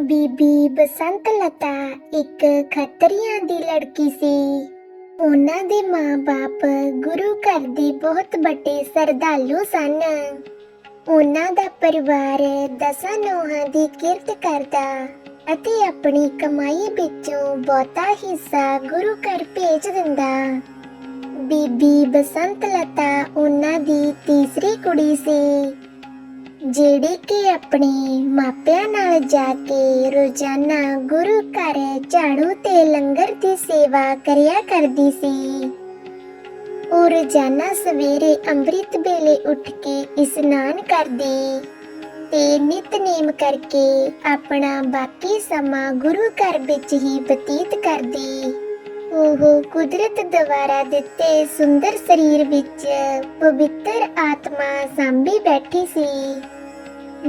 ਬੀਬੀ ਬਸੰਤ ਲਤਾ ਇੱਕ ਖੱਤਰੀਆਂ ਦੀ ਲੜਕੀ ਸੀ। ਉਹਨਾਂ ਦੇ ਮਾਂ-ਬਾਪ ਗੁਰੂ ਘਰ ਦੇ ਬਹੁਤ ਵੱਡੇ ਸਰਦਾਲੂ ਸਨ। ਉਹਨਾਂ ਦਾ ਪਰਿਵਾਰ ਦਸਾਂ ਨੋਹਾਂ ਦੀ ਕਿਰਤ ਕਰਦਾ ਅਤੇ ਆਪਣੀ ਕਮਾਈ ਵਿੱਚੋਂ ਬਹੁਤਾ ਹਿੱਸਾ ਗੁਰੂ ਘਰ ਭੇਜ ਦਿੰਦਾ। ਬੀਬੀ ਬਸੰਤ ਲਤਾ ਉਹਨਾਂ ਦੀ ਤੀਸਰੀ ਕੁੜੀ ਸੀ। ਜਿਹੜੀ ਕਿ ਆਪਣੇ ਮਾਪਿਆਂ ਨਾਲ ਜਾ ਕੇ ਰੋਜ਼ਾਨਾ ਗੁਰੂ ਘਰ ਝਾੜੂ ਤੇ ਲੰਗਰ ਦੀ ਸੇਵਾ ਕਰਿਆ ਕਰਦੀ ਸੀ। ਉਹ ਰੋਜ਼ਾਨਾ ਸਵੇਰੇ ਅੰਮ੍ਰਿਤ ਵੇਲੇ ਉੱਠ ਕੇ ਇਸ਼ਨਾਨ ਕਰਦੀ ਤੇ ਨਿਤਨੇਮ ਕਰਕੇ ਆਪਣਾ ਬਾਕੀ ਸਮਾਂ ਗੁਰੂ ਘਰ ਵਿੱਚ ਹੀ ਬਤੀਤ ਕਰਦੀ। ਉਹ ਕੁਦਰਤ ਦੁਆਰਾ ਦਿੱਤੇ ਸੁੰਦਰ ਸਰੀਰ ਵਿੱਚ ਪਵਿੱਤਰ ਆਤਮਾ ਸਾਂਭੀ ਬੈਠੀ ਸੀ।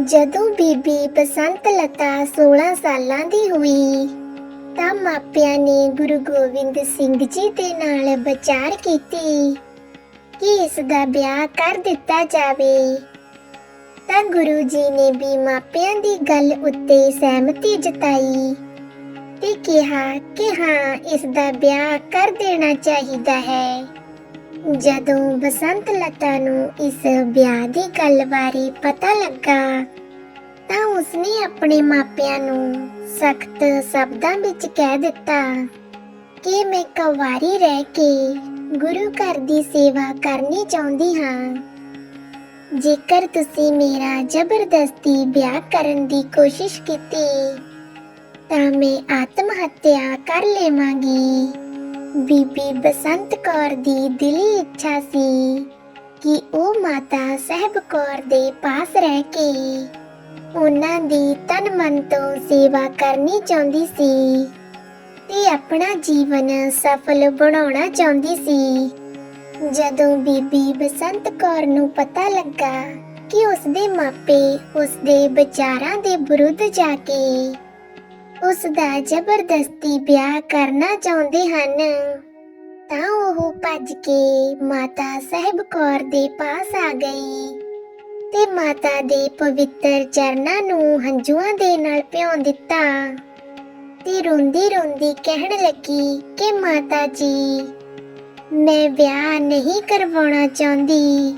ਜਦੋਂ ਬੀਬੀ ਬਸੰਤ ਲਤਾ 16 ਸਾਲਾਂ ਦੀ ਹੋਈ, ਤਾਂ ਮਾਪਿਆਂ ਨੇ ਗੁਰੂ ਗੋਬਿੰਦ ਸਿੰਘ ਜੀ ਦੇ ਨਾਲ ਵਿਚਾਰ ਕੀਤੀ ਕਿ ਇਸ ਦਾ ਵਿਆਹ ਕਰ ਦਿੱਤਾ ਜਾਵੇ। ਤਾਂ ਗੁਰੂ ਜੀ ਨੇ ਵੀ ਮਾਪਿਆਂ ਦੀ ਗੱਲ ਉੱਤੇ ਸਹਿਮਤੀ ਜਤਾਈ ਤੇ ਕਿਹਾ ਕਿ ਹਾਂ, ਇਸ ਦਾ ਵਿਆਹ ਕਰ ਦੇਣਾ ਚਾਹੀਦਾ ਹੈ। ਜਦੋਂ ਬਸੰਤ ਲਤਾ ਨੂੰ ਇਸ ਵਿਆਹ ਦੀ ਗੱਲ ਬਾਰੇ ਪਤਾ ਲੱਗਾ, ਤਾਂ ਉਸਨੇ ਆਪਣੇ ਮਾਪਿਆਂ ਨੂੰ ਸਖਤ ਸ਼ਬਦਾਂ ਵਿੱਚ ਕਹਿ ਦਿੱਤਾ ਕਿ ਮੈਂ ਕੁਵਾਰੀ ਰਹਿ ਕੇ ਗੁਰੂ ਘਰ ਦੀ ਸੇਵਾ ਕਰਨੀ ਚਾਹੁੰਦੀ ਹਾਂ। ਜੇਕਰ ਤੁਸੀਂ ਮੇਰਾ ਜ਼ਬਰਦਸਤੀ ਵਿਆਹ ਕਰਨ ਦੀ ਕੋਸ਼ਿਸ਼ ਕੀਤੀ, ਤਾਂ ਮੈਂ ਆਤਮ ਹੱਤਿਆ ਕਰ ਲਵਾਂਗੀ। ਬੀਬੀ ਬਸੰਤ ਕੌਰ ਦੀ ਦਿਲੀ ਇੱਛਾ ਸੀ ਕਿ ਉਹ ਮਾਤਾ ਸਹਿਬ ਕੌਰ ਦੇ ਪਾਸ ਰਹਿ ਕੇ ਉਹਨਾਂ ਦੀ ਤਨ ਮਨ ਤੋਂ ਸੇਵਾ ਕਰਨੀ ਚਾਹੁੰਦੀ ਸੀ ਤੇ ਆਪਣਾ ਜੀਵਨ ਸਫਲ ਬਣਾਉਣਾ ਚਾਹੁੰਦੀ ਸੀ। ਜਦੋਂ ਬੀਬੀ ਬਸੰਤ ਕੌਰ ਨੂੰ ਪਤਾ ਲੱਗਾ ਕਿ ਉਸਦੇ ਮਾਪੇ ਉਸਦੇ ਵਿਚਾਰਾਂ ਦੇ ਵਿਰੁੱਧ ਜਾ ਕੇ ਉਸ ਦਾ ਜ਼ਬਰਦਸਤੀ ਵਿਆਹ ਕਰਨਾ ਚਾਹੁੰਦੇ ਹਨ। ਤਾਂ ਉਹ ਭੱਜ ਕੇ ਮਾਤਾ ਸਾਹਿਬ ਕੌਰ ਦੇ ਪਾਸ ਆ ਗਈ ਤੇ ਮਾਤਾ ਦੇ ਪਵਿੱਤਰ ਚਰਨਾਂ ਨੂੰ ਹੰਝੂਆਂ ਦੇ ਨਾਲ ਭਿਉਂ ਦਿੱਤਾ ਤੇ ਰੋਂਦੀ ਰੋਂਦੀ ਕਹਿਣ ਲੱਗੀ ਕਿ ਮਾਤਾ ਜੀ, ਮੈਂ ਵਿਆਹ ਨਹੀਂ ਕਰਵਾਉਣਾ ਚਾਹੁੰਦੀ।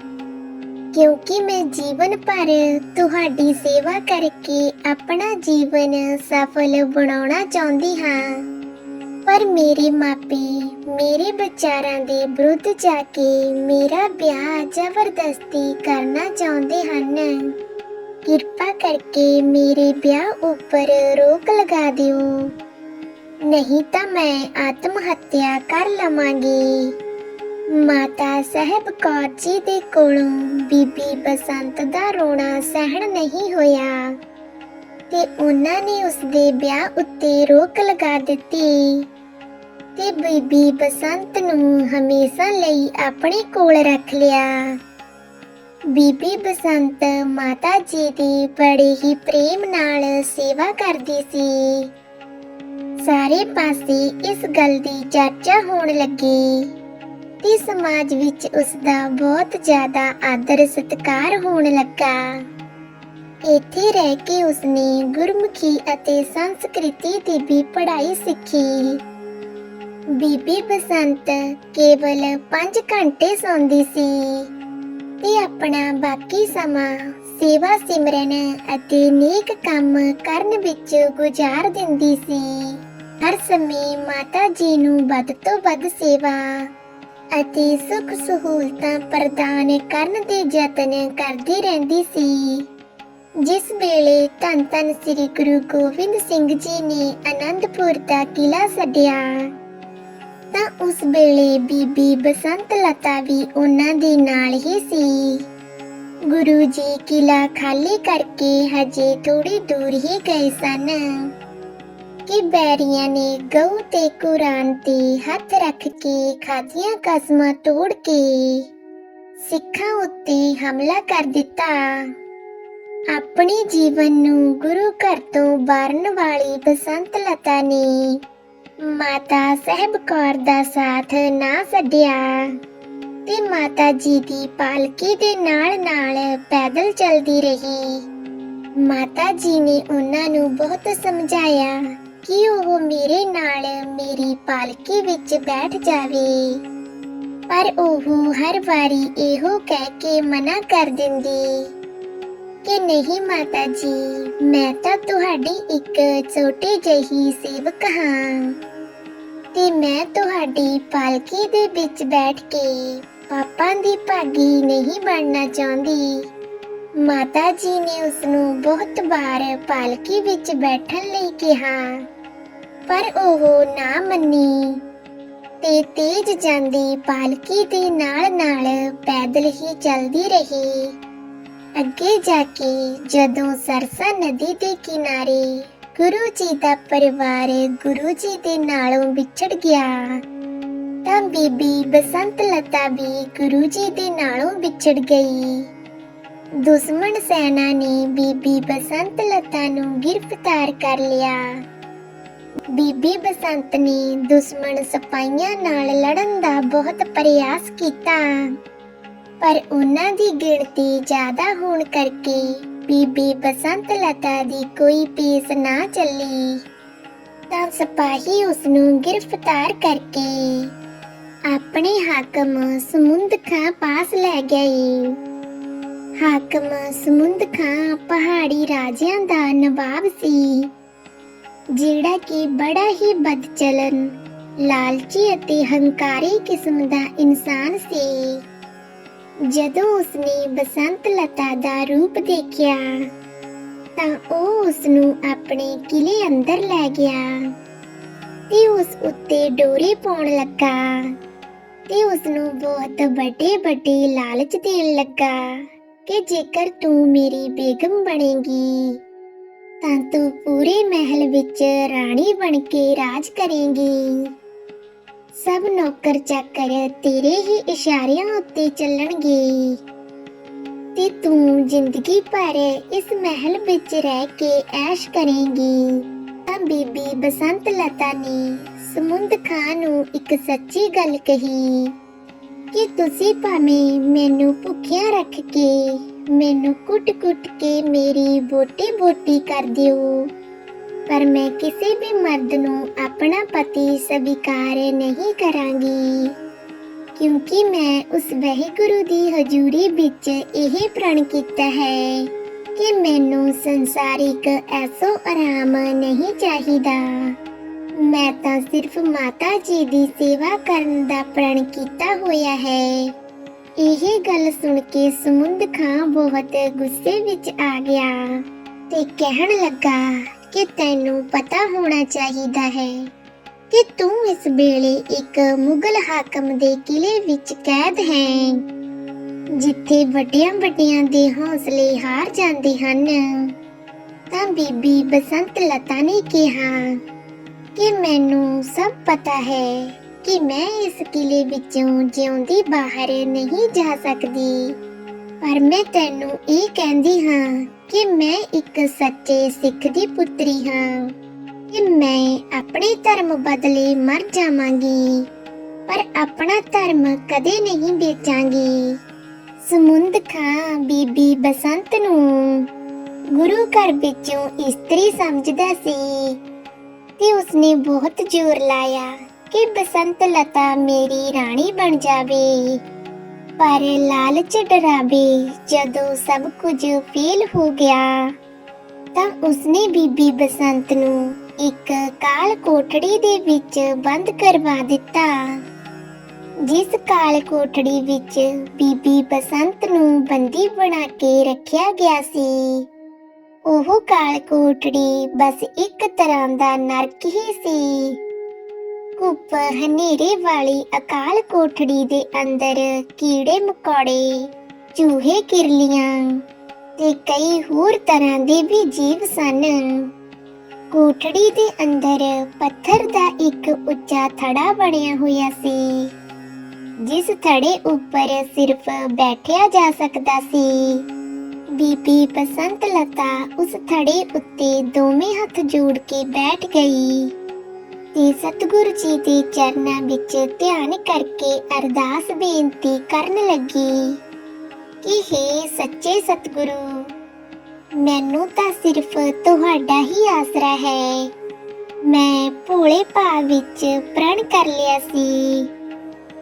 ਕਿਉਂਕਿ ਮੈਂ ਜੀਵਨ ਭਰ ਤੁਹਾਡੀ ਸੇਵਾ ਕਰਕੇ ਆਪਣਾ ਜੀਵਨ ਸਫਲ ਬਣਾਉਣਾ ਚਾਹੁੰਦੀ ਹਾਂ। ਪਰ ਮੇਰੇ ਮਾਪੇ, ਮੇਰੇ ਵਿਚਾਰਾਂ ਦੇ ਵਿਰੁੱਧ ਜਾ ਕੇ ਮੇਰਾ ਵਿਆਹ ਜ਼ਬਰਦਸਤੀ ਕਰਨਾ ਚਾਹੁੰਦੇ ਹਨ। ਕਿਰਪਾ ਕਰਕੇ ਮੇਰੇ ਵਿਆਹ ਉੱਪਰ ਰੋਕ ਲਗਾ ਦਿਓ। ਨਹੀਂ ਤਾਂ ਮੈਂ ਆਤਮ ਹੱਤਿਆ ਕਰ ਲਵਾਂਗੀ। ਮਾਤਾ ਸਾਹਿਬ ਕੌਰ ਜੀ ਦੇ ਕੋਲੋਂ ਬੀਬੀ ਬਸੰਤ ਦਾ ਰੋਣਾ ਸਹਿਣ ਨਹੀਂ ਹੋਇਆ ਤੇ ਉਹਨਾਂ ਨੇ ਉਸ ਦੇ ਵਿਆਹ ਉੱਤੇ ਰੋਕ ਲਗਾ ਦਿੱਤੀ ਤੇ ਬੀਬੀ ਬਸੰਤ ਨੂੰ ਹਮੇਸ਼ਾ ਲਈ ਆਪਣੇ ਕੋਲ ਰੱਖ ਲਿਆ। ਬੀਬੀ ਬਸੰਤ ਮਾਤਾ ਜੀ ਦੀ ਬੜੇ ਹੀ ਪ੍ਰੇਮ ਨਾਲ ਸੇਵਾ ਕਰਦੀ ਸੀ। ਸਾਰੇ ਪਾਸੇ ਇਸ ਗੱਲ ਦੀ ਚਰਚਾ ਹੋਣ ਲੱਗੀ। ਤੇ ਸਮਾਜ ਵਿੱਚ ਉਸ ਦਾ ਬਹੁਤ ਜ਼ਿਆਦਾ ਆਦਰ ਸਤਿਕਾਰ ਹੋਣ ਲੱਗਾ। ਇੱਥੇ ਰਹਿ ਕੇ ਉਸਨੇ ਗੁਰਮੁਖੀ ਅਤੇ ਸੰਸਕ੍ਰਿਤੀ ਦੀ ਵੀ ਪੜ੍ਹਾਈ ਸਿੱਖੀ। ਬੀਬੀ ਬਸੰਤ ਕੇਵਲ 5 ਘੰਟੇ ਸੌਂਦੀ ਸੀ ਤੇ ਆਪਣਾ ਬਾਕੀ ਸਮਾਂ ਸੇਵਾ ਸਿਮਰਨ ਅਤੇ ਨੇਕ ਕੰਮ ਕਰਨ ਵਿੱਚ ਗੁਜ਼ਾਰ ਦਿੰਦੀ ਸੀ। ਹਰ ਸਮੇਂ ਮਾਤਾ ਜੀ ਨੂੰ ਵੱਧ ਤੋਂ ਵੱਧ ਸੇਵਾ ਅਤੇ ਸੁੱਖ ਸਹੂਲਤਾਂ ਪ੍ਰਦਾਨ ਕਰਨ ਦੇ ਯਤਨ ਕਰਦੀ ਰਹਿੰਦੀ ਸੀ। ਜਿਸ ਵੇਲੇ ਧੰਨ ਧੰਨ ਸ੍ਰੀ ਗੁਰੂ ਗੋਬਿੰਦ ਸਿੰਘ ਜੀ ਨੇ ਆਨੰਦਪੁਰ ਦਾ ਕਿਲਾ ਛੱਡਿਆ, ਤਾਂ ਉਸ ਵੇਲੇ ਬੀਬੀ ਬਸੰਤ ਲਤਾ ਵੀ ਉਹਨਾਂ ਦੇ ਨਾਲ ਹੀ ਸੀ। ਗੁਰੂ ਜੀ ਕਿਲਾ ਖਾਲੀ ਕਰਕੇ ਹਜੇ ਥੋੜੀ ਦੂਰ ਹੀ ਗਏ ਸਨ। ਕਿ ਬੈਰੀਆਂ ਨੇ ਗਊ ਤੇ ਕੁਰਾਨ ਤੇ ਹੱਥ ਰੱਖ ਕੇ ਖਾਦੀਆਂ ਕਸਮਾਂ ਤੋੜ ਕੇ ਸਿੱਖਾਂ ਉੱਤੇ ਹਮਲਾ ਕਰ ਦਿੱਤਾ। ਆਪਣੇ ਜੀਵਨ ਨੂੰ ਗੁਰੂ ਘਰ ਤੋਂ ਬਾਰਨ ਵਾਲੀ ਬਸੰਤ ਲਤਾ ਨੇ ਮਾਤਾ ਸਾਹਿਬ ਕੌਰ ਦਾ ਸਾਥ ਨਾ ਛੱਡਿਆ ਤੇ ਮਾਤਾ ਜੀ ਦੀ ਪਾਲਕੀ ਦੇ ਨਾਲ ਨਾਲ ਪੈਦਲ ਚੱਲਦੀ ਰਹੀ। ਮਾਤਾ ਜੀ ਨੇ ਉਹਨਾਂ ਨੂੰ ਬਹੁਤ ਸਮਝਾਇਆ। ਕਿ ਉਹ ਮੇਰੇ ਨਾਲ ਮੇਰੀ ਪਾਲਕੀ ਵਿੱਚ ਬੈਠ ਜਾਵੇ। ਪਰ ਉਹ ਹਰ ਵਾਰੀ ਇਹੋ ਕਹਿ ਕੇ ਮਨਾ ਕਰ ਦਿੰਦੀ ਕਿ ਨਹੀਂ ਮਾਤਾ ਜੀ, ਮੈਂ ਤਾਂ ਤੁਹਾਡੀ ਇੱਕ ਛੋਟੀ ਜਿਹੀ ਸੇਵਕ ਹਾਂ ਤੇ ਮੈਂ ਤੁਹਾਡੀ ਪਾਲਕੀ ਦੇ ਵਿੱਚ ਬੈਠ ਕੇ ਪਾਪਾਂ ਦੀ ਭਾਗੀ ਨਹੀਂ ਬਣਨਾ ਚਾਹੁੰਦੀ। ਮਾਤਾ ਜੀ ਨੇ ਉਸ ਨੂੰ ਬਹੁਤ ਵਾਰ ਪਾਲਕੀ ਵਿੱਚ ਬੈਠਣ ਲਈ ਕਿਹਾ। ਪਰ ਉਹ ਨਾ ਮੰਨੀ। ਤੇ ਤੇਜ਼ ਜਾਂਦੀ ਪਾਲਕੀ ਦੇ ਨਾਲ ਨਾਲ ਪੈਦਲ ਹੀ ਚੱਲਦੀ ਰਹੀ। ਅੱਗੇ ਜਾ ਕੇ ਜਦੋਂ ਸਰਸਾ ਨਦੀ ਦੇ ਕਿਨਾਰੇ ਗੁਰੂ ਜੀ ਦਾ ਪਰਿਵਾਰ ਗੁਰੂ ਜੀ ਦੇ ਨਾਲੋਂ ਵਿਛੜ ਗਿਆ, ਤਾਂ ਬੀਬੀ ਬਸੰਤ ਲਤਾ ਵੀ ਗੁਰੂ ਜੀ ਦੇ ਨਾਲੋਂ ਵਿਛੜ ਗਈ। ਦੁਸ਼ਮਣ ਸੈਨਾ ਨੇ ਬੀਬੀ ਬਸੰਤ ਲਤਾ ਨੂੰ ਗ੍ਰਿਫਤਾਰ ਕਰ ਲਿਆ। ਬੀਬੀ ਬਸੰਤ ਨੇ ਦੁਸ਼ਮਣ ਸਿਪਾਹੀਆਂ ਨਾਲ ਲੜਨ ਦਾ ਬਹੁਤ ਪ੍ਰਯਾਸ ਕੀਤਾ। ਪਰ ਉਹਨਾਂ ਦੀ ਗਿਣਤੀ ਜ਼ਿਆਦਾ ਹੋਣ ਕਰਕੇ ਬੀਬੀ ਬਸੰਤ ਲਤਾ ਦੀ ਕੋਈ ਪੀਸ ਨਾ ਚੱਲੀ। ਤਾਂ ਸਿਪਾਹੀ ਉਸ ਨੂੰ ਗ੍ਰਿਫਤਾਰ ਕਰਕੇ ਆਪਣੇ ਹਾਕਮ ਸਮੁੰਦ ਖਾਂ ਪਾਸ ਲੈ ਗਏ। ਹਾਕਮ ਸਮੁੰਦ ਖਾਂ ਪਹਾੜੀ ਰਾਜਿਆਂ ਦਾ ਨਵਾਬ ਸੀ। ਜਿਹੜਾ ਕਿ ਬੜਾ ਹੀ ਬਦਚਲਨ, ਲਾਲਚੀ ਅਤੇ ਹੰਕਾਰੀ ਕਿਸਮ ਦਾ ਇਨਸਾਨ ਸੀ। ਜਦੋਂ ਉਸਨੇ ਬਸੰਤ ਲਤਾ ਦਾ ਰੂਪ ਦੇਖਿਆ, ਤਾਂ ਉਹ ਉਸ ਨੂੰ ਆਪਣੇ ਕਿਲੇ ਅੰਦਰ ਲੈ ਗਿਆ ਤੇ ਉਸ ਉੱਤੇ ਡੋਰੇ ਪਾਉਣ ਲੱਗਾ ਤੇ ਉਸ ਨੂੰ ਬਹੁਤ ਵੱਡੇ ਵੱਡੇ ਲਾਲਚ ਦੇਣ ਲੱਗਾ ਕਿ ਜੇਕਰ ਤੂੰ ਮੇਰੀ ਬੇਗਮ ਬਣੇਗੀ ਤਾਂ ਤੂੰ ਪੂਰੇ ਮਹਿਲ ਵਿੱਚ ਰਾਣੀ ਬਣ ਕੇ ਰਾਜ ਕਰੇਂਗੀ। ਸਭ ਨੌਕਰ ਚਾਕਰ ਤੇਰੇ ਹੀ ਇਸ਼ਾਰਿਆਂ ਉੱਤੇ ਚੱਲਣਗੇ। ਤੇ ਤੂੰ ਜ਼ਿੰਦਗੀ ਭਰ ਇਸ ਮਹਿਲ ਵਿੱਚ ਰਹਿ ਕੇ ਐਸ਼ ਕਰੇਂਗੀ। ਤਾਂ ਬੀਬੀ ਬਸੰਤ ਲਤਾ ਨੇ ਸਮੁੰਦ ਖਾਂ ਨੂੰ ਇੱਕ ਸੱਚੀ ਗੱਲ ਕਹੀ ਕਿ ਤੁਸੀਂ ਭਾਵੇਂ ਮੈਨੂੰ ਭੁੱਖਿਆ ਰੱਖ ਕੇ ਮੈਨੂੰ ਕੁੱਟ-ਕੁੱਟ ਕੇ ਮੇਰੀ ਬੋਟੀ-ਬੋਟੀ ਕਰ ਦਿਓ। ਪਰ ਮੈਂ ਕਿਸੇ ਵੀ ਮਰਦ ਨੂੰ ਆਪਣਾ ਪਤੀ ਸਵੀਕਾਰ ਨਹੀਂ ਕਰਾਂਗੀ। ਕਿਉਂਕਿ ਮੈਂ ਉਸ ਵਾਹਿਗੁਰੂ ਦੀ ਹਜ਼ੂਰੀ ਵਿੱਚ ਇਹ ਪ੍ਰਣ ਕੀਤਾ ਹੈ ਕਿ ਮੈਨੂੰ ਸੰਸਾਰਿਕ ਐਸੋ ਆਰਾਮ ਨਹੀਂ ਚਾਹੀਦਾ। ਮੈਂ ਤਾਂ ਸਿਰਫ ਮਾਤਾ ਜੀ ਦੀ ਸੇਵਾ ਕਰਨ ਦਾ ਪ੍ਰਣ ਕੀਤਾ ਹੋਇਆ ਹੈ। ਇਹ ਗੱਲ ਸੁਣ ਕੇ ਸਮੁੰਦ ਖਾਂ ਬਹੁਤ ਗੁੱਸੇ ਵਿੱਚ ਆ ਗਿਆ ਤੇ ਕਹਿਣ ਲੱਗਾ ਕਿ ਤੈਨੂੰ ਪਤਾ ਹੋਣਾ ਚਾਹੀਦਾ ਹੈ ਕਿ ਤੂੰ ਇਸ ਵੇਲੇ ਇੱਕ ਮੁਗਲ ਹਾਕਮ ਦੇ ਕਿਲੇ ਵਿੱਚ ਕੈਦ ਹੈ, ਜਿੱਥੇ ਵੱਡਿਆਂ ਵੱਡਿਆਂ ਦੇ ਹੌਸਲੇ ਹਾਰ ਜਾਂਦੇ ਹਨ। ਤਾਂ ਬੀਬੀ ਬਸੰਤ ਲਤਾ ਨੇ ਕਿਹਾ ਕਿ ਮੈਨੂੰ ਸਭ ਪਤਾ ਹੈ ਕਿ ਮੈਂ ਇਸ ਕਿਲੇ ਵਿੱਚੋਂ ਜਿਉਂਦੀ ਬਾਹਰ ਨਹੀਂ ਜਾ ਸਕਦੀ। ਪਰ ਮੈਂ ਤੈਨੂੰ ਇਹ ਕਹਿੰਦੀ ਹਾਂ ਕਿ ਮੈਂ ਇੱਕ ਸੱਚੇ ਸਿੱਖ ਦੀ ਪੁੱਤਰੀ ਹਾਂ ਕਿ ਮੈਂ ਆਪਣੇ ਧਰਮ ਬਦਲੇ ਮਰ ਜਾਵਾਂਗੀ, ਪਰ ਆਪਣਾ ਧਰਮ ਕਦੇ ਨਹੀਂ ਵੇਚਾਂਗੀ। ਸਮੁੰਦ ਖਾਂ ਬੀਬੀ ਬਸੰਤ ਨੂੰ ਗੁਰੂ ਘਰ ਵਿੱਚੋਂ ਇਸਤਰੀ ਸਮਝਦਾ ਸੀ ਤੇ ਉਸਨੇ ਬਹੁਤ ਜ਼ੋਰ ਲਾਇਆ। ਕਿ ਬਸੰਤ ਲਤਾ ਮੇਰੀ ਰਾਣੀ ਬਣ ਜਾਵੇ। ਪਰ ਲਾਲਚ ਡਰਾਵੇ, ਜਦੋਂ ਸਭ ਕੁਝ ਫੇਲ ਹੋ ਗਿਆ, ਤਾਂ ਉਸਨੇ ਬੀਬੀ ਬਸੰਤ ਨੂੰ ਇੱਕ ਕਾਲ ਕੋਠੜੀ ਦੇ ਵਿੱਚ ਬੰਦ ਕਰਵਾ ਦਿੱਤਾ। ਜਿਸ ਕਾਲ ਕੋਠੜੀ ਵਿੱਚ ਬੀਬੀ ਬਸੰਤ ਨੂੰ ਬੰਦੀ ਬਣਾ ਕੇ ਰੱਖਿਆ ਗਿਆ ਸੀ, ਉਹ ਕਾਲ ਕੋਠੜੀ ਬਸ ਇੱਕ ਤਰ੍ਹਾਂ ਦਾ ਨਰਕ ਹੀ ਸੀ। ਕੁੱਪ ਹਨੇਰੇ ਵਾਲੀ ਅਕਾਲ ਕੋਠੜੀ ਦੇ ਅੰਦਰ ਕੀੜੇ ਮਕੌੜੇ, ਚੂਹੇ ਕਿਰਲੀਆਂ ਤੇ ਕਈ ਹੋਰ ਤਰ੍ਹਾਂ ਦੇ ਵੀ ਜੀਵ ਸਨ। ਕੋਠੜੀ ਦੇ ਅੰਦਰ ਪੱਥਰ ਦਾ ਇੱਕ ਉੱਚਾ ਥੜਾ ਬਣਿਆ ਹੋਇਆ ਸੀ, ਜਿਸ ਥੜੇ ਉੱਪਰ ਸਿਰਫ ਬੈਠਿਆ ਜਾ ਸਕਦਾ ਸੀ। ਬੀਬੀ ਬਸੰਤ ਲਤਾ ਉਸ ਥੜੇ ਉੱਤੇ ਦੋਵੇਂ ਹੱਥ ਜੋੜ ਕੇ ਬੈਠ ਗਈ। ਤੇ ਸਤਿਗੁਰੂ ਜੀ ਦੇ ਚਰਨਾਂ ਵਿੱਚ ਧਿਆਨ ਕਰਕੇ ਅਰਦਾਸ ਬੇਨਤੀ ਕਰਨ ਲੱਗੀ। ਕਿ हे ਸੱਚੇ ਸਤਿਗੁਰੂ, ਮੈਨੂੰ ਤਾਂ ਸਿਰਫ ਤੁਹਾਡਾ ਹੀ ਆਸਰਾ ਹੈ। ਮੈਂ ਭੋਲੇ ਭਾਵ ਵਿੱਚ ਪ੍ਰਣ ਕਰ ਲਿਆ ਸੀ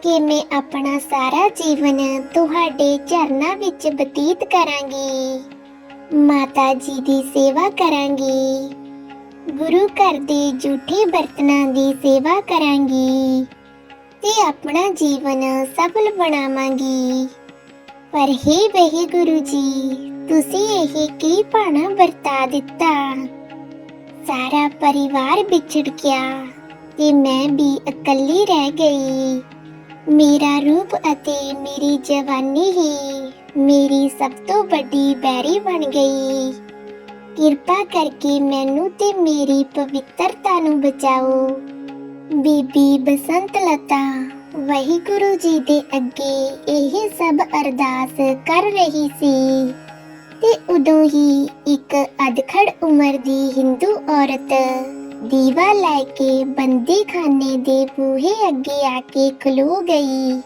ਕਿ ਮੈਂ ਆਪਣਾ ਸਾਰਾ ਜੀਵਨ ਤੁਹਾਡੇ ਚਰਨਾਂ ਵਿੱਚ ਬਤੀਤ ਕਰਾਂਗੀ। ਮਾਤਾ ਜੀ ਦੀ ਸੇਵਾ ਕਰਾਂਗੀ। ਗੁਰੂ ਘਰ ਦੇ ਝੂਠੇ ਬਰਤਨਾਂ ਦੀ ਸੇਵਾ ਕਰਾਂਗੀ ਤੇ ਆਪਣਾ ਜੀਵਨ ਸਫਲ ਬਣਾਵਾਂਗੀ। ਪਰ हे ਵਹੀ ਗੁਰੂ ਜੀ, ਤੁਸੀਂ ਇਹ ਕੀ ਭਾਣਾ ਵਰਤਾ ਦਿੱਤਾ? ਸਾਰਾ ਪਰਿਵਾਰ ਵਿਛੜ ਗਿਆ ਤੇ ਮੈਂ ਵੀ ਇਕੱਲੀ ਰਹਿ ਗਈ। ਮੇਰਾ ਰੂਪ ਅਤੇ ਮੇਰੀ ਜਵਾਨੀ ਹੀ ਮੇਰੀ ਸਭ ਤੋਂ ਵੱਡੀ ਬੈਰੀ ਬਣ ਗਈ। ਕਿਰਪਾ ਕਰਕੇ ਮੈਨੂੰ ਤੇ ਮੇਰੀ ਪਵਿੱਤਰਤਾ ਨੂੰ ਬਚਾਓ। ਬੀਬੀ ਬਸੰਤ ਲਤਾ, ਵਾਹਿਗੁਰੂ ਜੀ ਦੇ ਅੱਗੇ ਇਹ ਸਭ ਅਰਦਾਸ ਕਰ ਰਹੀ ਸੀ। ਤੇ ਉਦੋਂ ਹੀ ਇੱਕ ਅਧਖੜ ਉਮਰ ਦੀ ਹਿੰਦੂ ਔਰਤ ਦੀਵਾ ਲੈ ਕੇ ਬੰਦੀਖਾਨੇ ਦੇ ਬੂਹੇ ਅੱਗੇ ਆ ਕੇ ਖਲੋ ਗਈ।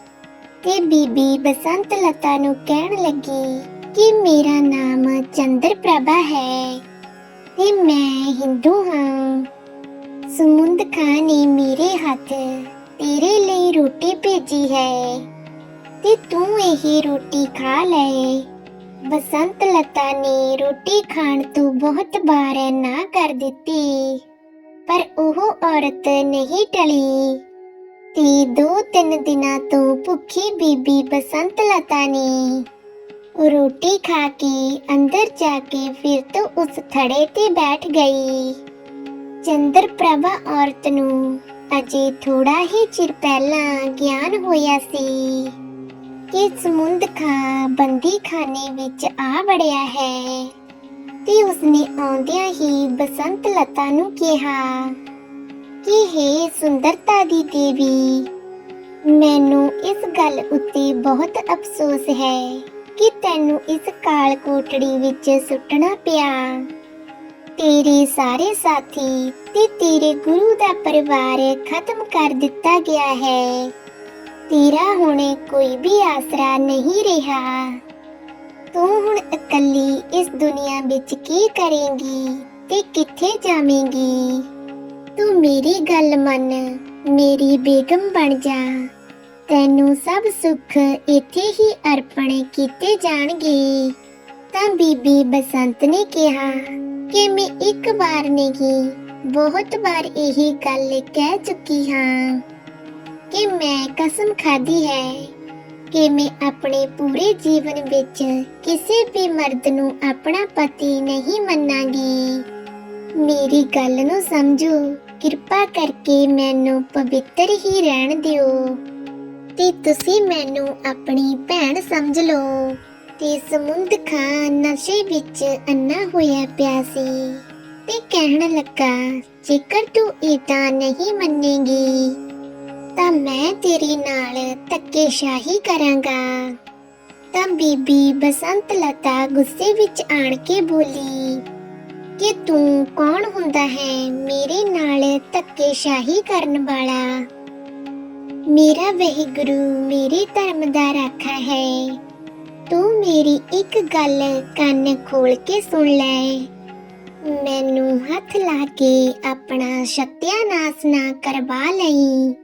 ਤੇ ਬੀਬੀ ਬਸੰਤ ਲਤਾ ਨੂੰ ਕਹਿਣ ਲੱਗੀ ਕਿ ਮੇਰਾ ਨਾਮ ਚੰਦਰ ਪ੍ਰਭਾ ਹੈ ਤੇ ਮੈਂ ਹਿੰਦੂ ਹਾਂ। ਸਮੁੰਦ ਖਾਂ ਨੇ ਮੇਰੇ ਹੱਥ ਤੇਰੇ ਲਈ ਰੋਟੀ ਭੇਜੀ ਹੈ ਤੇ ਤੂੰ ਇਹ ਰੋਟੀ ਖਾ ਲੈ। ਬਸੰਤ ਲਤਾ ਨੇ ਰੋਟੀ ਖਾਣ ਤੋਂ ਬਹੁਤ ਵਾਰ ਨਾ ਕਰ ਦਿੱਤੀ, ਪਰ ਉਹ ਔਰਤ ਨਹੀਂ ਟਲੀ। ਤੇ ਦੋ ਤਿੰਨ ਦਿਨਾਂ ਤੋਂ ਭੁੱਖੀ ਬੀਬੀ ਬਸੰਤ ਲਤਾ ਨੇ ਰੋਟੀ ਖਾ ਕੇ ਅੰਦਰ ਜਾ ਕੇ ਫਿਰ ਤੋਂ ਉਸ ਥੜੇ ਤੇ ਬੈਠ ਗਈ। ਚੰਦਰ ਪ੍ਰਭਾ ਔਰਤ ਨੂੰ ਅਜੇ ਥੋੜਾ ਹੀ ਚਿਰ ਪਹਿਲਾਂ ਗਿਆਨ ਹੋਇਆ ਸੀ ਕਿ ਸਮੁੰਦ ਖਾਂ ਬੰਦੀ ਖਾਨੇ ਵਿੱਚ ਆ ਵੜਿਆ ਹੈ ਤੇ ਉਸਨੇ ਆਉਂਦਿਆਂ ਹੀ ਬਸੰਤ ਲਤਾ ਨੂੰ ਕਿਹਾ ਕਿ ਹੈ ਸੁੰਦਰਤਾ ਦੀ ਦੇਵੀ, ਮੈਨੂੰ ਇਸ ਗੱਲ ਉੱਤੇ ਬਹੁਤ ਅਫਸੋਸ ਹੈ। ਕਿ ਤੈਨੂੰ ਇਸ ਕਾਲ ਕੋਟੜੀ ਵਿੱਚ ਸੁੱਟਣਾ ਪਿਆ। ਤੇਰੇ ਸਾਰੇ ਸਾਥੀ ਤੇ ਤੇਰੇ ਗੁਰੂ ਦਾ ਪਰਿਵਾਰ ਖਤਮ ਕਰ ਦਿੱਤਾ ਗਿਆ ਹੈ। ਤੇਰਾ ਹੁਣ ਕੋਈ ਵੀ ਆਸਰਾ ਨਹੀਂ ਰਿਹਾ। ਤੂੰ ਹੁਣ ਇਕੱਲੀ ਇਸ ਦੁਨੀਆ ਵਿੱਚ ਕੀ ਕਰੇਂਗੀ ਤੇ ਕਿੱਥੇ ਜਾਵੇਂਗੀ? ਤੂੰ ਮੇਰੀ ਗੱਲ ਮੰਨ, ਮੇਰੀ ਬੇਗਮ ਬਣ ਜਾ। ਤੈਨੂੰ ਸਭ ਸੁੱਖ ਇੱਥੇ ਹੀ ਅਰਪਣ ਕੀਤੇ ਜਾਣਗੇ। ਤਾਂ ਬੀਬੀ ਬਸੰਤ ਨੇ ਕਿਹਾ, ਕਿ ਮੈਂ ਇੱਕ ਵਾਰ ਨਹੀਂ, ਬਹੁਤ ਵਾਰ ਇਹ ਗੱਲ ਕਹਿ ਚੁੱਕੀ ਹਾਂ, ਕਿ ਮੈਂ ਕਸਮ ਖਾਦੀ ਹੈ ਕਿ ਮੈਂ ਆਪਣੇ ਪੂਰੇ ਜੀਵਨ ਵਿੱਚ ਕਿਸੇ ਵੀ ਮਰਦ ਨੂੰ ਆਪਣਾ ਪਤੀ ਨਹੀਂ ਮੰਨਾਂਗੀ। ਮੇਰੀ ਗੱਲ ਨੂੰ ਸਮਝੋ, ਕਿਰਪਾ ਕਰਕੇ ਮੈਨੂੰ ਪਵਿੱਤਰ ਹੀ ਰਹਿਣ ਦਿਓ। ਤੇ ਤੁਸੀਂ ਮੈਨੂੰ ਆਪਣੀ ਭੈਣ ਸਮਝ ਲਓ ਤੇ ਸਮੁੰਦ ਖਾਂ ਨਸ਼ੇ ਵਿੱਚ ਅੰਨਾ ਹੋਇਆ ਪਿਆ ਸੀ। ਤੇ ਕਹਿਣ ਲੱਗਾ, ਜੇਕਰ ਤੂੰ ਇਦਾਂ ਨਹੀਂ ਮੰਨੇਗੀ, ਤਾਂ ਮੈਂ ਤੇਰੇ ਨਾਲ ਧੱਕੇਸ਼ਾਹੀ ਕਰਾਂਗਾ। ਤਾਂ ਬੀਬੀ ਬਸੰਤ ਲਤਾ ਗੁੱਸੇ ਵਿੱਚ ਆਣ ਕੇ ਬੋਲੀ, ਕਿ ਤੂੰ ਕੌਣ ਹੁੰਦਾ ਹੈ ਮੇਰੇ ਨਾਲ ਧੱਕੇਸ਼ਾਹੀ ਕਰਨ ਵਾਲਾ? ਮੇਰਾ ਵਹਿਗੁਰੂ ਮੇਰੇ ਧਰਮ ਦਾ ਰਾਖਾ ਹੈ। ਤੂੰ ਮੇਰੀ ਇੱਕ ਗੱਲ ਕੰਨ ਖੋਲ ਕੇ ਸੁਣ ਲੈ। ਮੈਨੂੰ ਹੱਥ ਲਾ ਕੇ ਆਪਣਾ ਸਤਿਆਨਾਸ਼ ਨਾ ਕਰਵਾ ਲਈ।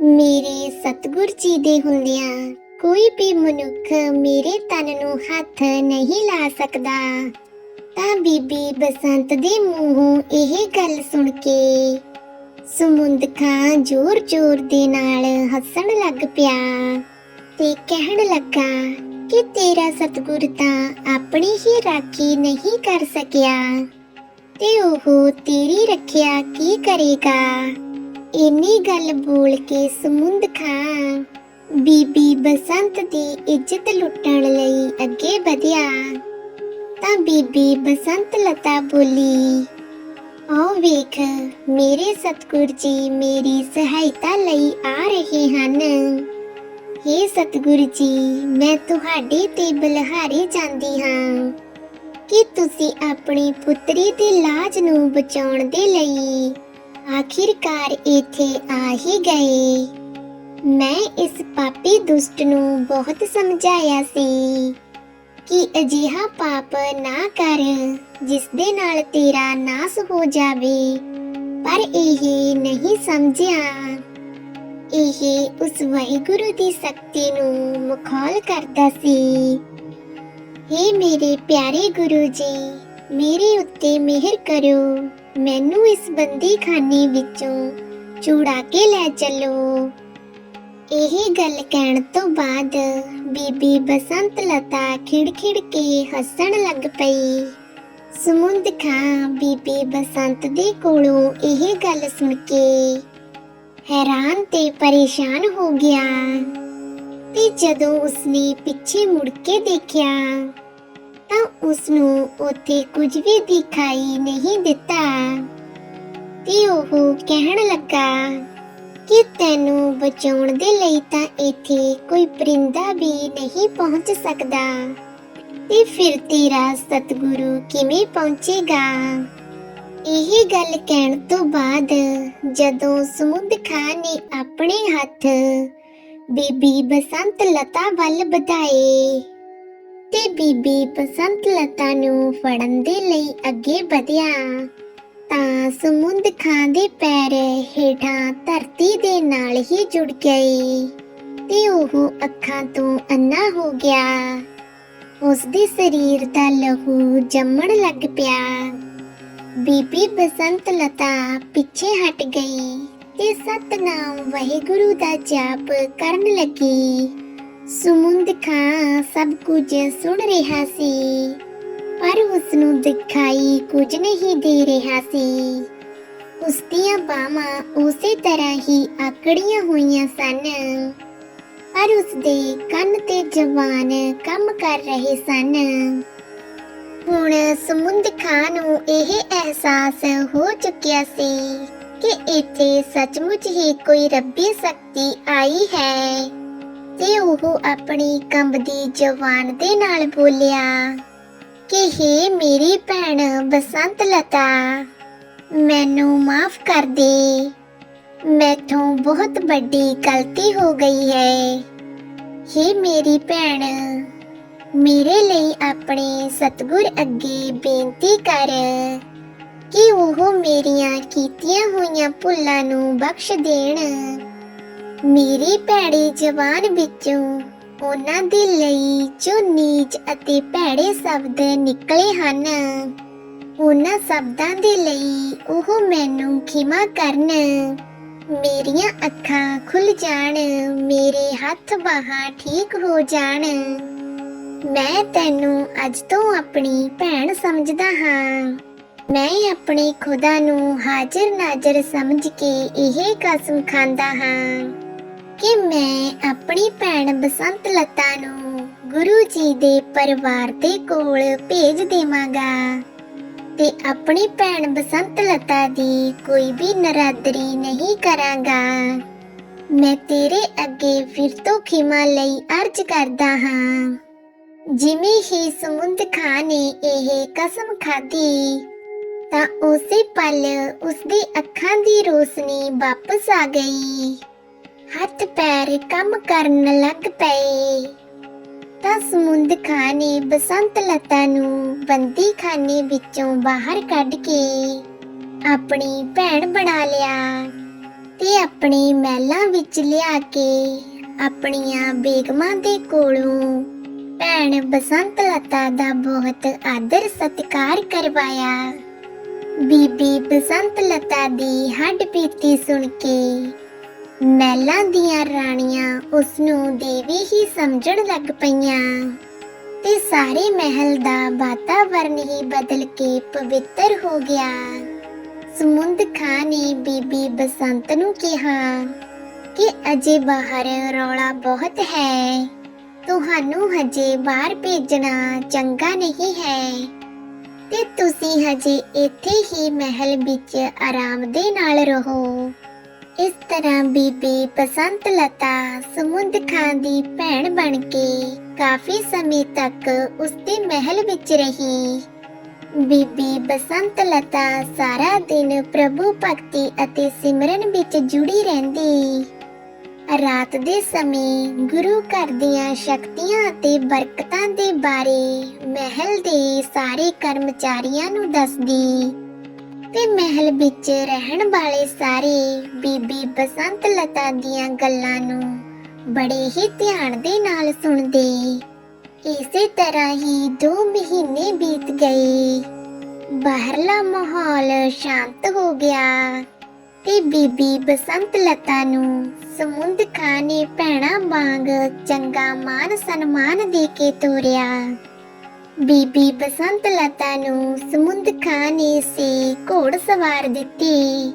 ਮੇਰੇ ਸਤਿਗੁਰ ਜੀ ਦੇ ਹੁੰਦਿਆਂ ਕੋਈ ਵੀ ਮਨੁੱਖ ਮੇਰੇ ਤਨ ਨੂੰ ਹੱਥ ਨਹੀਂ ਲਾ ਸਕਦਾ। ਤਾਂ ਬੀਬੀ ਬਸੰਤ ਦੇ ਮੂੰਹੋਂ ਇਹ ਗੱਲ ਸੁਣ ਕੇ ਸਮੁੰਦ ਖਾਂ ਜ਼ੋਰ-ਜ਼ੋਰ ਦੇ ਨਾਲ ਹੱਸਣ ਲੱਗ ਪਿਆ ਤੇ ਕਹਿਣ ਲੱਗਾ ਕਿ ਤੇਰਾ ਸਤਿਗੁਰ ਤਾਂ ਆਪਣੀ ਹੀ ਰਾਖੀ ਨਹੀਂ ਕਰ ਸਕਿਆ। ਤੇ ਉਹ ਤੇਰੀ ਰੱਖਿਆ ਕੀ ਕਰੇਗਾ? ਇੰਨੀ ਗੱਲ ਬੋਲ ਕੇ ਸਮੁੰਦ ਖਾਂ ਬੀਬੀ ਬਸੰਤ ਦੀ ਇੱਜ਼ਤ ਲੁੱਟਣ ਲਈ ਅੱਗੇ ਵਧਿਆ। ਤਾਂ ਬੀਬੀ ਬਸੰਤ ਲਤਾ ਬੋਲੀ ਆਓ ਵੇਖ, ਮੇਰੇ ਸਤਿਗੁਰ ਜੀ ਮੇਰੀ ਸਹਾਇਤਾ ਲਈ ਆ ਰਹੇ ਹਨ। हे ਸਤਿਗੁਰ ਜੀ, ਮੈਂ ਤੁਹਾਡੇ ਤੇ ਬਲਹਾਰੇ ਜਾਂਦੀ ਹਾਂ ਕਿ ਤੁਸੀਂ ਆਪਣੀ ਪੁੱਤਰੀ ਦੀ ਲਾਜ ਨੂੰ ਬਚਾਉਣ ਦੇ ਲਈ ਆਖਿਰਕਾਰ ਇੱਥੇ ਆ ਹੀ ਗਏ। ਮੈਂ ਇਸ ਪਾਪੀ ਦੁਸ਼ਟ ਨੂੰ ਬਹੁਤ ਸਮਝਾਇਆ ਸੀ। ਕਿ ਅਜਿਹਾ ਪਾਪ ਨਾ ਕਰ, ਜਿਸ ਦੇ ਨਾਲ ਤੇਰਾ ਨਾਸ ਹੋ ਜਾਵੇ। ਪਰ ਇਹ ਨਹੀਂ ਸਮਝਿਆ। ਇਹ ਉਸ ਵਾਹਿਗੁਰੂ ਦੀ ਸ਼ਕਤੀ ਨੂੰ ਮਖੌਲ ਕਰਦਾ ਸੀ। हे ਮੇਰੇ ਪਿਆਰੇ ਗੁਰੂ ਜੀ, ਮੇਰੇ ਉੱਤੇ ਮਿਹਰ ਕਰੋ। ਮੈਨੂੰ ਇਸ ਬੰਦੀ ਖਾਨੇ ਵਿੱਚੋਂ ਛੁਡਾ ਕੇ ਲੈ ਚੱਲੋ। ਇਹ ਗੱਲ ਕਹਿਣ ਤੋਂ ਬਾਅਦ ਬੀਬੀ ਬਸੰਤ ਲਤਾ ਖਿੜਖਿੜ ਕੇ ਹੱਸਣ ਲੱਗ ਪਈ। ਸਮੁੰਦ ਖਾਂ ਬੀਬੀ ਬਸੰਤ ਦੇ ਕੋਲੋਂ ਇਹ ਗੱਲ ਸੁਣ ਕੇ ਹੈਰਾਨ ਤੇ ਪਰੇਸ਼ਾਨ ਹੋ ਗਿਆ ਤੇ ਜਦੋਂ ਉਸਨੇ ਪਿੱਛੇ ਮੁੜ ਕੇ ਦੇਖਿਆ ਤਾਂ ਉਸਨੂੰ ਉੱਥੇ ਕੁਝ ਵੀ ਦਿਖਾਈ ਨਹੀਂ ਦਿੱਤਾ ਤੇ ਉਹ ਕਹਿਣ ਲੱਗਾ ਕਿ ਤੈਨੂੰ ਬਚਾਉਣ ਦੇ ਲਈ ਤਾਂ ਇੱਥੇ ਕੋਈ ਪਰਿੰਦਾ ਵੀ ਨਹੀਂ ਪਹੁੰਚ ਸਕਦਾ। ਤੇ ਫਿਰ ਤੇਰਾ ਸਤਿਗੁਰੂ ਕਿਵੇਂ ਪਹੁੰਚੇਗਾ? ਇਹ ਗੱਲ ਕਹਿਣ ਤੋਂ ਬਾਅਦ ਜਦੋਂ ਸਮੁੰਦ ਖਾਨ ਨੇ ਆਪਣੇ ਹੱਥ ਬੀਬੀ ਬਸੰਤ ਲਤਾ ਵੱਲ ਵਧਾਏ ਤੇ ਬੀਬੀ ਬਸੰਤ ਲਤਾ ਨੂੰ ਫੜਨ ਦੇ ਲਈ ਅੱਗੇ ਵਧਿਆ। ਤਾਂ ਸਮੁੰਦ ਖਾਂ ਦੇ ਪੈਰ ਹੇਠਾਂ ਧਰਤੀ ਦੇ ਨਾਲ ਹੀ ਜੁੜ ਗਈ ਤੇ ਉਹ ਅੱਖਾਂ ਤੋਂ ਅੰਨਾ ਹੋ ਗਿਆ। ਉਸ ਦੇ ਸਰੀਰ ਦਾ ਲਹੂ ਜੰਮਣ ਲੱਗ ਪਿਆ। ਬੀਬੀ ਬਸੰਤ ਲਤਾ ਪਿੱਛੇ ਹਟ ਗਈ ਤੇ ਸਤਨਾਮ ਵਾਹਿਗੁਰੂ ਦਾ ਜਾਪ ਕਰਨ ਲੱਗੀ। ਸਮੁੰਦ ਖਾਂ ਸਭ ਕੁਝ ਸੁਣ ਰਿਹਾ ਸੀ। ਪਰ ਉਸ ਨੂੰ ਦਿਖਾਈ ਕੁਝ ਨਹੀਂ ਦੇ ਰਿਹਾ ਸੀ। ਉਸ ਦੀਆਂ ਬਾਹਾਂ ਉਸੇ ਤਰ੍ਹਾਂ ਹੀ ਆਕੜੀਆਂ ਹੋਈਆਂ ਸਨ। ਪਰ ਉਸ ਦੇ ਕੰਨ ਤੇ ਜ਼ਬਾਨ ਕੰਮ ਕਰ ਰਹੇ ਸਨ। ਹੁਣ ਸਮੁੰਦ ਖਾਂ ਨੂੰ ਇਹ ਅਹਿਸਾਸ ਹੋ ਚੁੱਕਿਆ ਸੀ ਕਿ ਇੱਥੇ ਸੱਚਮੁੱਚ ਹੀ ਕੋਈ ਰੱਬੀ ਸ਼ਕਤੀ ਆਈ ਹੈ। ਤੇ ਉਹ ਆਪਣੀ ਕੰਬਦੀ ਜਵਾਨ ਦੇ ਨਾਲ ਬੋਲਿਆ ਕਿ हे ਮੇਰੀ ਭੈਣ ਬਸੰਤ ਲਤਾ, ਮੈਨੂੰ ਮਾਫ ਕਰ ਦੇ। ਮੈਥੋਂ ਬਹੁਤ ਵੱਡੀ ਗਲਤੀ ਹੋ ਗਈ ਹੈ। हे ਮੇਰੀ ਭੈਣ, ਮੇਰੇ ਲਈ ਆਪਣੇ ਸਤਿਗੁਰ ਅੱਗੇ ਬੇਨਤੀ ਕਰ ਕਿ ਉਹ ਮੇਰੀਆਂ ਕੀਤੀਆਂ ਹੋਈਆਂ ਭੁੱਲਾਂ ਨੂੰ ਬਖਸ਼ ਦੇਣ। ਮੇਰੀ ਭੈੜੀ ਜ਼ਬਾਨ ਵਿੱਚੋਂ ਉਹਨਾਂ ਦੇ ਲਈ ਜੋ ਨੀਚ ਅਤੇ ਭੈੜੇ ਸ਼ਬਦ ਨਿਕਲੇ ਹਨ, ਉਹਨਾਂ ਸ਼ਬਦਾਂ ਦੇ ਲਈ ਉਹ ਮੈਨੂੰ ਖਿਮਾ ਕਰਨ। ਮੇਰੀਆਂ ਅੱਖਾਂ ਖੁੱਲ ਜਾਣ, ਮੇਰੇ ਹੱਥ ਬਾਹਾਂ ਠੀਕ ਹੋ ਜਾਣ। ਮੈਂ ਤੈਨੂੰ ਅੱਜ ਤੋਂ ਆਪਣੀ ਭੈਣ ਸਮਝਦਾ ਹਾਂ। ਮੈਂ ਆਪਣੇ ਖੁਦਾ ਨੂੰ ਹਾਜ਼ਰ ਨਾਜ਼ਰ ਸਮਝ ਕੇ ਇਹ ਕਸਮ ਖਾਂਦਾ ਹਾਂ। ਕਿ ਮੈਂ ਆਪਣੀ ਭੈਣ ਬਸੰਤ ਲਤਾ ਨੂੰ ਗੁਰੂ ਜੀ ਦੇ ਪਰਿਵਾਰ ਦੇ ਕੋਲ ਭੇਜ ਦੇਵਾਂਗਾ। ਤੇ ਆਪਣੀ ਭੈਣ ਬਸੰਤ ਲਤਾ ਦੀ ਕੋਈ ਵੀ ਨਰਾਦਰੀ ਨਹੀਂ ਕਰਾਂਗਾ। ਮੈਂ ਤੇਰੇ ਅੱਗੇ ਫਿਰ ਤੋਂ ਖਿਮਾ ਲਈ ਅਰਜ਼ ਕਰਦਾ ਹਾਂ। ਜਿਵੇਂ ਹੀ ਸਮੁੰਦ ਖਾਂ ਨੇ ਇਹ ਕਸਮ ਖਾਧੀ, ਤਾਂ ਉਸੇ ਪਲ ਉਸਦੀ ਅੱਖਾਂ ਦੀ ਰੋਸ਼ਨੀ ਵਾਪਸ ਆ ਗਈ। ਹੱਥ ਪੈਰ ਕੰਮ ਕਰਨ ਲੱਗ ਪਏ। ਤਾਂ ਸਮੁੰਦ ਖਾਂ ਨੇ ਬਸੰਤ ਲਤਾ ਨੂੰ ਬੰਦੀ ਖਾਨੇ ਵਿੱਚੋਂ ਬਾਹਰ ਕੱਢ ਕੇ ਆਪਣੀ ਭੈਣ ਬਣਾ ਲਿਆ ਤੇ ਆਪਣੇ ਮਹਿਲਾਂ ਵਿੱਚ ਲਿਆ ਕੇ ਆਪਣੀਆਂ ਬੇਗਮਾਂ ਦੇ ਕੋਲੋਂ ਭੈਣ ਬਸੰਤ ਲਤਾ ਦਾ ਬਹੁਤ ਆਦਰ ਸਤਿਕਾਰ ਕਰਵਾਇਆ। ਬੀਬੀ ਬਸੰਤ ਲਤਾ ਦੀ ਹੱਡ ਪੀਤੀ ਸੁਣ ਕੇ ਮਹਿਲਾਂ ਦੀਆਂ ਰਾਣੀਆਂ ਉਸ ਨੂੰ ਦੇਵੀ ਹੀ ਸਮਝਣ ਲੱਗ ਪਈਆਂ ਤੇ ਸਾਰੇ ਮਹਿਲ ਦਾ ਵਾਤਾਵਰਨ ਹੀ ਬਦਲ ਕੇ ਪਵਿੱਤਰ ਹੋ ਗਿਆ। ਸਮੁੰਦ ਖਾਂ ਨੇ ਬੀਬੀ ਬਸੰਤ ਨੂੰ ਕਿਹਾ ਕਿ ਅਜੇ ਬਾਹਰ ਰੌਲਾ ਬਹੁਤ ਹੈ। ਤੁਹਾਨੂੰ ਹਜੇ ਬਾਹਰ ਭੇਜਣਾ ਚੰਗਾ ਨਹੀਂ ਹੈ। ਤੇ ਤੁਸੀਂ ਹਜੇ ਇੱਥੇ ਹੀ ਮਹਿਲ ਵਿੱਚ ਆਰਾਮ ਦੇ ਨਾਲ ਰਹੋ। ਇਸ ਤਰ੍ਹਾਂ ਬੀਬੀ ਬਸੰਤ ਲਤਾ ਸਮੁੰਦ ਖਾਂ ਦੀ ਭੈਣ ਬਣ ਕੇ ਕਾਫੀ ਸਮੇਂ ਤੱਕ ਉਸਦੇ ਮਹਿਲ ਵਿੱਚ ਰਹੀ। ਬੀਬੀ ਬਸੰਤ ਲਤਾ ਸਾਰਾ ਦਿਨ ਪ੍ਰਭੂ ਭਗਤੀ ਅਤੇ ਸਿਮਰਨ ਵਿੱਚ ਜੁੜੀ ਰਹਿੰਦੀ। ਰਾਤ ਦੇ ਸਮੇਂ ਗੁਰੂ ਘਰ ਦੀਆਂ ਸ਼ਕਤੀਆਂ ਅਤੇ ਬਰਕਤਾਂ ਦੇ ਬਾਰੇ ਮਹਿਲ ਦੇ ਸਾਰੇ ਕਰਮਚਾਰੀਆਂ ਨੂੰ ਦੱਸਦੀ। ਤੇ ਮਹਿਲ ਵਿੱਚ ਰਹਿਣ ਵਾਲੇ ਸਾਰੇ ਬੀਬੀ ਬਸੰਤ ਲਤਾ ਦੀਆਂ ਗੱਲਾਂ ਨੂੰ ਬੜੇ ਹੀ ਧਿਆਨ ਦੇ ਨਾਲ ਸੁਣਦੇ। ਇਸੇ ਤਰ੍ਹਾਂ ਹੀ 2 ਮਹੀਨੇ ਬੀਤ ਗਏ। ਬਾਹਰਲਾ ਮਾਹੌਲ ਸ਼ਾਂਤ ਹੋ ਗਿਆ ਤੇ ਬੀਬੀ ਬਸੰਤ ਲਤਾ ਨੂੰ ਸਮੁੰਦ ਖਾਂ ਨੇ ਭੈਣਾ ਵਾਂਗ ਚੰਗਾ ਮਾਨ ਸਨਮਾਨ ਦੇ ਕੇ ਤੋਰਿਆ। ਬੀਬੀ ਬਸੰਤ ਲਤਾ ਨੂੰ ਸਮੁੰਦ ਖਾਂ ਨੇ ਸੇ ਘੋੜ ਸਵਾਰ ਦਿੱਤੀ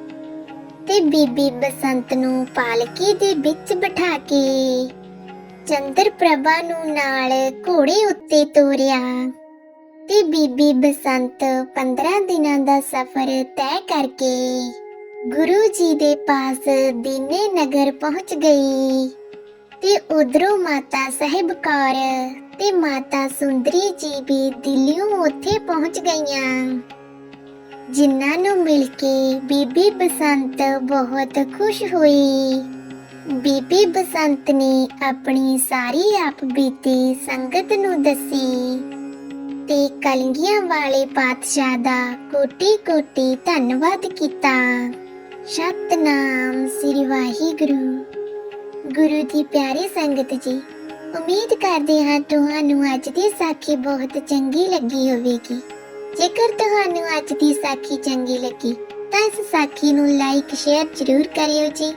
ਤੇ ਬੀਬੀ ਬਸੰਤ ਨੂੰ ਪਾਲਕੀ ਦੇ ਵਿੱਚ ਬਿਠਾ ਕੇ ਚੰਦਰ ਪ੍ਰਭਾ ਨੂੰ ਨਾਲ ਘੋੜੇ ਉੱਤੇ ਤੋਰਿਆ ਤੇ ਬੀਬੀ ਬਸੰਤ 15 ਦਿਨਾਂ ਦਾ ਸਫ਼ਰ ਤੈਅ ਕਰਕੇ ਗੁਰੂ ਜੀ ਦੇ ਪਾਸ ਦੀਨੇ ਨਗਰ ਪਹੁੰਚ ਗਈ ਤੇ ਉਧਰੋਂ ਮਾਤਾ ਸਾਹਿਬ ਕੌਰ ਤੇ ਮਾਤਾ ਸੁੰਦਰੀ ਜੀ ਵੀ ਦਿੱਲੀੋਂ ਉੱਥੇ ਪਹੁੰਚ ਗਈਆਂ। ਜਿਨ੍ਹਾਂ ਨੂੰ ਮਿਲ ਕੇ ਬੀਬੀ ਬਸੰਤ ਬਹੁਤ ਖੁਸ਼ ਹੋਈ। ਬੀਬੀ ਬਸੰਤ ਨੇ ਆਪਣੀ ਸਾਰੀ ਆਪ ਬੀਤੀ ਸੰਗਤ ਨੂੰ ਦੱਸੀ ਤੇ ਕਲਗੀਆਂ ਵਾਲੇ ਪਾਤਸ਼ਾਹ ਦਾ ਕੋਟੀ ਕੋਟੀ ਧੰਨਵਾਦ ਕੀਤਾ। ਸਤਨਾਮ ਸ੍ਰੀ ਵਾਹਿਗੁਰੂ। ਗੁਰੂ ਦੀ ਪਿਆਰੀ ਸੰਗਤ ਜੀ ਉਮੀਦ ਕਰਦੇ ਹਾਂ ਤੁਹਾਨੂੰ ਅੱਜ ਦੀ ਸਾਖੀ ਬਹੁਤ ਚੰਗੀ ਲੱਗੀ ਹੋਵੇਗੀ। ਜੇਕਰ ਤੁਹਾਨੂੰ ਅੱਜ ਦੀ ਸਾਖੀ ਚੰਗੀ ਲੱਗੀ, ਤਾਂ ਇਸ ਸਾਖੀ ਨੂੰ ਲਾਈਕ ਸ਼ੇਅਰ ਜ਼ਰੂਰ ਕਰਿਓ ਜੀ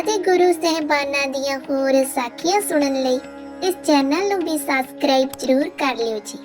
ਅਤੇ ਗੁਰੂ ਸਹਿਬਾਨਾਂ ਦੀਆਂ ਹੋਰ ਸਾਖੀਆਂ ਸੁਣਨ ਲਈ ਇਸ ਚੈਨਲ ਨੂੰ ਵੀ ਸਬਸਕ੍ਰਾਈਬ ਜ਼ਰੂਰ ਕਰ ਲਿਓ ਜੀ।